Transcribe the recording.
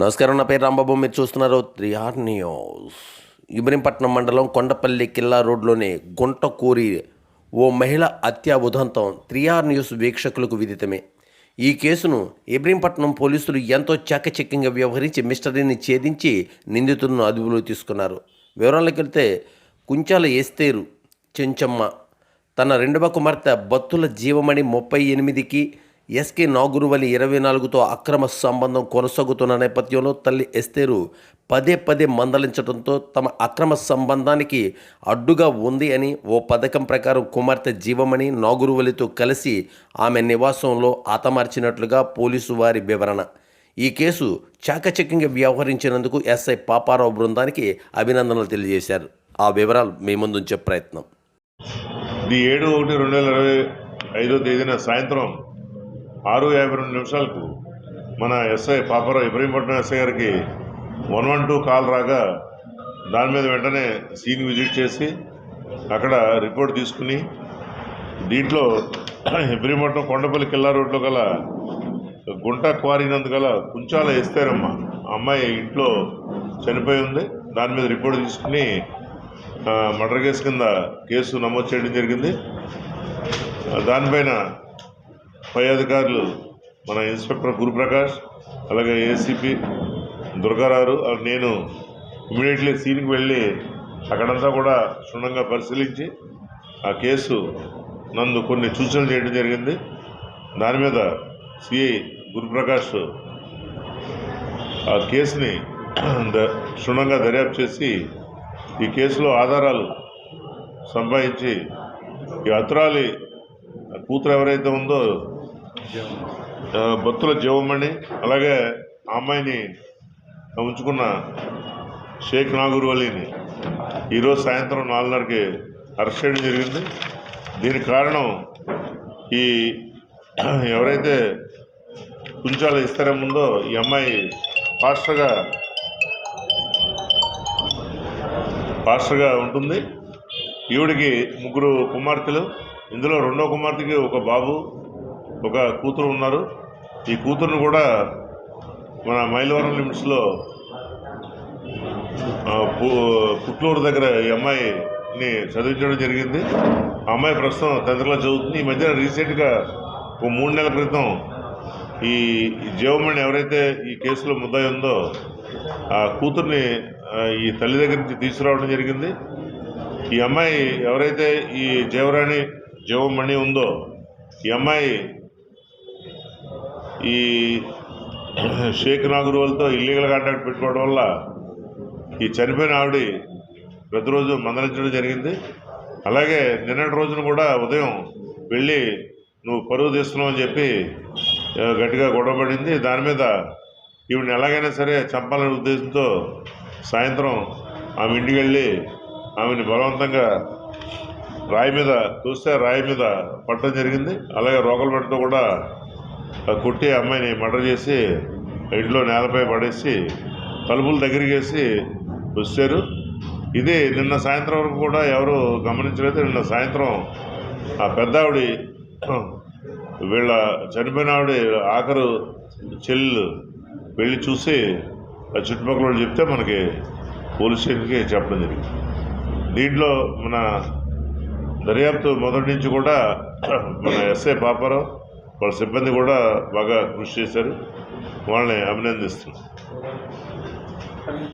నమస్కారం నా పేరు రాంబాబు. మీరు చూస్తున్నారు త్రిఆర్ న్యూస్. ఇబ్రహీంపట్నం మండలం కొండపల్లి కిల్లా రోడ్లోని గుంటకూరి ఓ మహిళ హత్యా ఉదంతం త్రిఆర్ న్యూస్ వీక్షకులకు విదితమే. ఈ కేసును ఇబ్రహీంపట్నం పోలీసులు ఎంతో చాకచక్యంగా వ్యవహరించి మిస్టరీని ఛేదించి నిందితులను అదుపులో తీసుకున్నారు. వివరాలకు వెళ్తే కుంచాల ఎస్తేరు చెంచమ్మ తన రెండవ కుమార్తె బత్తుల జీవమణి ముప్పై ఎనిమిదికి ఎస్కే నాగురువలి ఇరవై నాలుగుతో అక్రమ సంబంధం కొనసాగుతున్న నేపథ్యంలో తల్లి ఎస్తేరు పదే పదే మందలించడంతో తమ అక్రమ సంబంధానికి అడ్డుగా ఉంది అని ఓ పథకం ప్రకారం కుమార్తె జీవమణి నాగురువలితో కలిసి ఆమె నివాసంలో ఆతమార్చినట్లుగా పోలీసు వారి వివరణ. ఈ కేసు చాకచక్యంగా వ్యవహరించినందుకు ఎస్ఐ పాపారావు బృందానికి అభినందనలు తెలియజేశారు. ఆ వివరాలు మీ ముందుంచే ప్రయత్నం. ఏడు ఒకటి రెండు వేల ఇరవై ఐదో తేదీన సాయంత్రం ఆరు యాభై రెండు నిమిషాలకు మన ఎస్ఐ పాపారావు ఇబ్రహీంపట్నం ఎస్ఐ గారికి వన్ వన్ టూ కాల్ రాగా దాని మీద వెంటనే సీన్ విజిట్ చేసి అక్కడ రిపోర్ట్ తీసుకుని దీంట్లో ఇబ్రహీంపట్నం కొండపల్లి కిల్లా రోడ్లో గల గుంట క్వారీనందు గల కుంచాల ఎస్తారమ్మ అమ్మాయి ఇంట్లో చనిపోయి ఉంది. దాని మీద రిపోర్ట్ తీసుకుని మర్డర్ కేసు కింద కేసు నమోదు చేయడం జరిగింది. దానిపైన పై అధికారులు మన ఇన్స్పెక్టర్ గురుప్రకాష్ అలాగే ఏసీపీ దుర్గారావు నేను ఇమీడియట్లీ సీన్కి వెళ్ళి అక్కడంతా కూడా క్షుణ్ణంగా పరిశీలించి ఆ కేసు నందు కొన్ని సూచనలు చేయడం జరిగింది. దాని మీద సిఐ గురుప్రకాష్ ఆ కేసుని ద- క్షుణ్ణంగా దర్యాప్తు చేసి ఈ కేసులో ఆధారాలు సంపాదించి ఈ అత్రాలి కూతురు ఎవరైతే ఉందో బొత్తుల జీవమణి అలాగే ఆ అమ్మాయిని ఉంచుకున్న షేక్ నాగూర్ వలీని. ఈరోజు సాయంత్రం నాలుగున్నరకి అరెస్ట్ చేయడం జరిగింది. దీనికి కారణం ఈ ఎవరైతే కుంచాల ఇస్తారం ఉందో ఈ అమ్మాయి ఫాస్ట్గా పాస్టర్గా ఉంటుంది. ఈవిడికి ముగ్గురు కుమార్తెలు. ఇందులో రెండో కుమార్తెకి ఒక బాబు ఒక కూతురు ఉన్నారు. ఈ కూతురును కూడా మన మైలవరం లిమిట్స్లో పుట్లూరు దగ్గర ఈ అమ్మాయిని చదివించడం జరిగింది. ఆ అమ్మాయి ప్రస్తుతం టెన్త్ క్లాస్ చదువుతుంది. ఈ మధ్యన రీసెంట్గా ఒక మూడు నెలల క్రితం ఈ జీవమణి ఎవరైతే ఈ కేసులో ముద్దాయి ఉందో ఆ కూతుర్ని ఈ తల్లి దగ్గర నుంచి తీసుకురావడం జరిగింది. ఈ అమ్మాయి ఎవరైతే ఈ జీవరాణి జీవమణి ఉందో ఈ అమ్మాయి ఈ షేక్ నాగురువలతో ఇల్లీగల్ కాంటాక్ట్ పెట్టుకోవడం వల్ల ఈ చనిపోయిన ఆవిడ ప్రతిరోజు మందలించడం జరిగింది. అలాగే నిన్నటి రోజున కూడా ఉదయం వెళ్ళి నువ్వు పరువు తీస్తున్నావు అని చెప్పి గట్టిగా గొడవపడింది దాని మీద ఈవిడని ఎలాగైనా సరే చంపాలనే ఉద్దేశంతో సాయంత్రం ఆమె ఇంటికి వెళ్ళి ఆమెని బలవంతంగా రాయి మీద చూస్తే రాయి మీద పట్టడం జరిగింది. అలాగే రోకల పెట్టడం కూడా కొట్టి అమ్మాయిని మర్డర్ చేసి ఇంట్లో నేలపై పడేసి తలుపులు దగ్గరికి వేసి వచ్చారు. ఇది నిన్న సాయంత్రం వరకు కూడా ఎవరు గమనించలేదు. నిన్న సాయంత్రం ఆ పెద్ద వీళ్ళ చనిపోయిన ఆవిడ ఆఖరు చెల్లు వెళ్ళి చూసి ఆ చుట్టుపక్కల వాళ్ళు చెప్తే మనకి పోలీస్ స్టేషన్కి చెప్పడం జరిగింది. దీంట్లో మన దర్యాప్తు మొదటి నుంచి కూడా మన ఎస్ఐ పాపారావు వాళ్ళ సిబ్బంది కూడా బాగా కృషి చేశారు. వాళ్ళని అభినందిస్తున్నాను